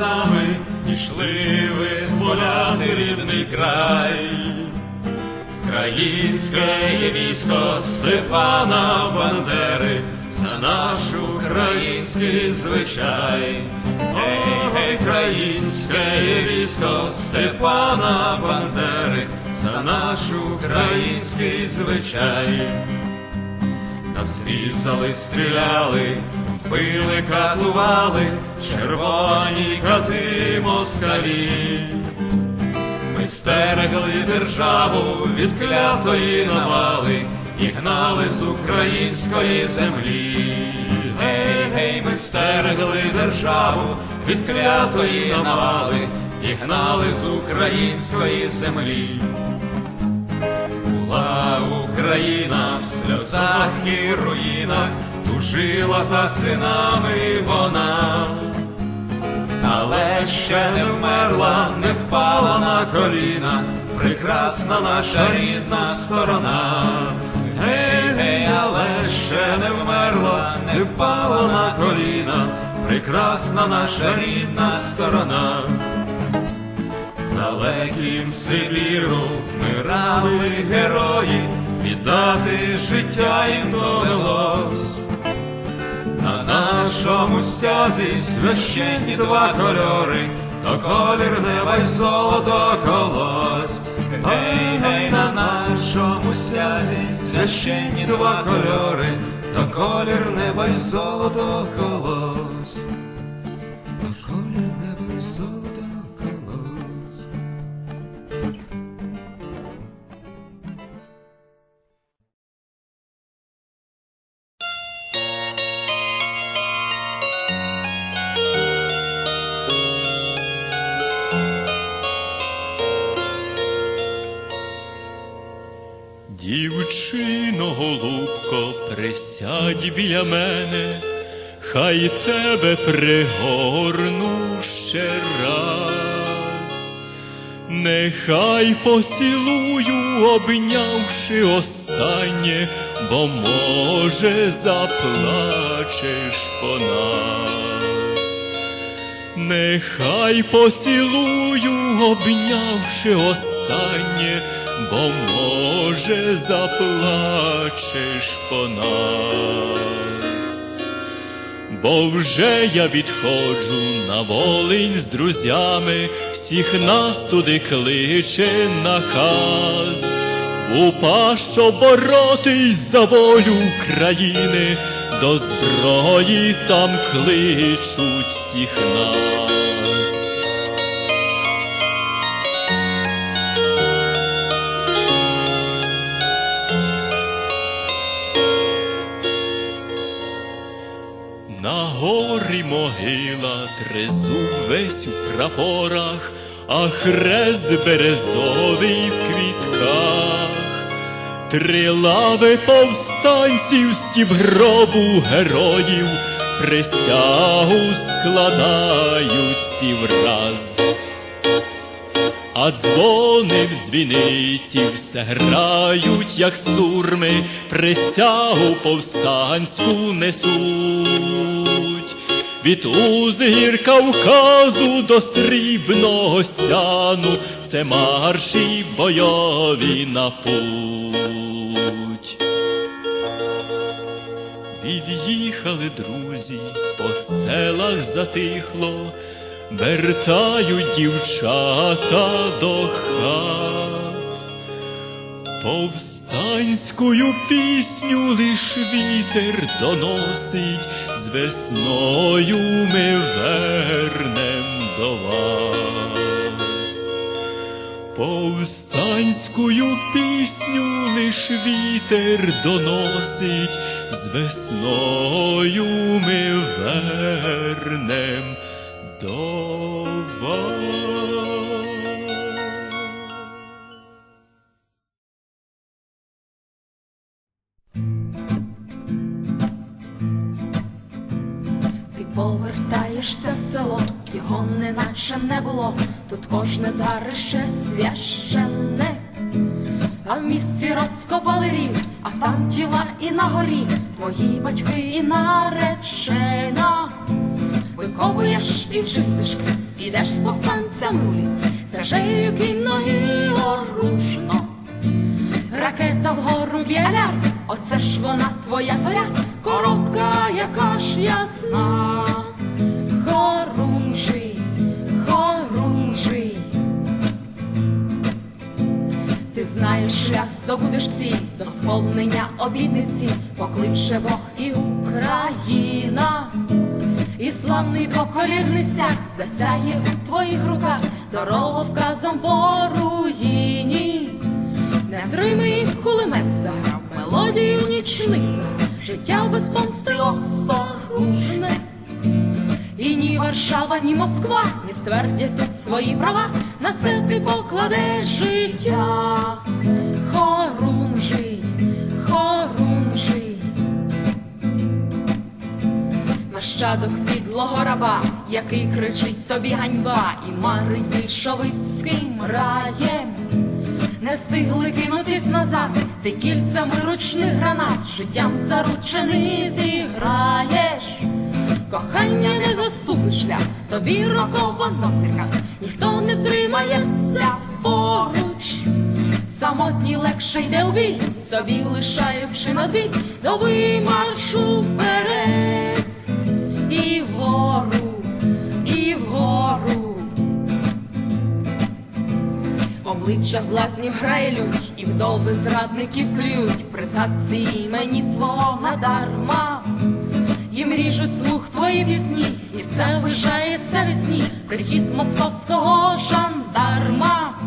лісами, ішли визволяти рідний край. Українське військо Степана Бандери, за наш український звичай. Гей, українське військо Степана Бандери, за наш український звичай. Нас різали, стріляли, били, катували, червоні москалі. Ми стерегли державу від клятої навали і гнали з української землі. Гей, гей, ми стерегли державу від клятої навали і гнали з української землі. Була Україна в сльозах і руїнах, тужила за синами вона але ще не вмерла, не впала на коліна, прекрасна наша рідна сторона. Гей, гей, але ще не вмерла, не впала на коліна, прекрасна наша рідна сторона. В далекім Сибіру вмирали герої, віддати життя їм довелось. На нашому стязі священні два кольори, то колір неба й золото колось. Гей, гей, на нашому стязі священні два кольори, то колір неба й золото колось. То колір неба й золото Дівчино, голубко, присядь біля мене, хай тебе пригорну ще раз, нехай поцілую, обнявши останнє, бо може заплачеш по нас. Нехай поцілую, обнявши останнє, бо може заплачеш по нас. Бо вже я відходжу на волинь з друзями, всіх нас туди кличе наказ. У пащо боротись за волю країни, до зброї там кличуть всіх нас. Горі могила, тризуб весь у прапорах, а хрест березовий в квітках. Три лави повстанців стіп гробу героїв, присягу складають всі враз. А дзвони в дзвіниці все грають, як сурми, присягу повстанську несуть. Від узгір Кавказу до срібного сяну це марші бойові на путь. Від'їхали друзі, по селах затихло, вертають дівчата до хат. Повстанською пісню лиш вітер доносить, з весною ми вернем до вас. Повстанською пісню лиш вітер доносить, з весною ми вернем до вас. Повертаєшся в село, його неначе не було, тут кожне згарище священне, а в місті розкопали рів, а там тіла і на горі, твої батьки і наречена. викопуєш і чистиш крис, ідеш з повстанцями у ліс, стежею кінь ноги оружно. Ракета вгору б'єля, оце ж вона твоя зоря, коротка, яка ж ясна. Здобудеш ціль до сповнення обідниці, покличе Бог і Україна. І славний двоколірний стяг засяє у твоїх руках дороговказом по руїні. Незримий кулемет заграв мелодію заграв, життя без помсти осоружне. І ні Варшава, ні Москва не ствердять тут свої права, на це ти покладеш життя. Хорунжий, хорунжий. Нащадок підлого раба, який кричить тобі ганьба і марить більшовицьким раєм. Не встигли кинутись назад, ти кільцями ручних гранат, життям заручений зіграєш. Кохання не заступить шлях, тобі роковано зірках, ніхто не втримається поруч. Самотній легше йде у бій, собі лишаючи надбій, до вимаршу вперед. І вгору, і вгору. В обличчях блазнів грає лють, і вдови зрадників плюють, при згадці імені твого надарма. Їм ріжуть слух твої пісні, і все лишається весні. прихід московського жандарма.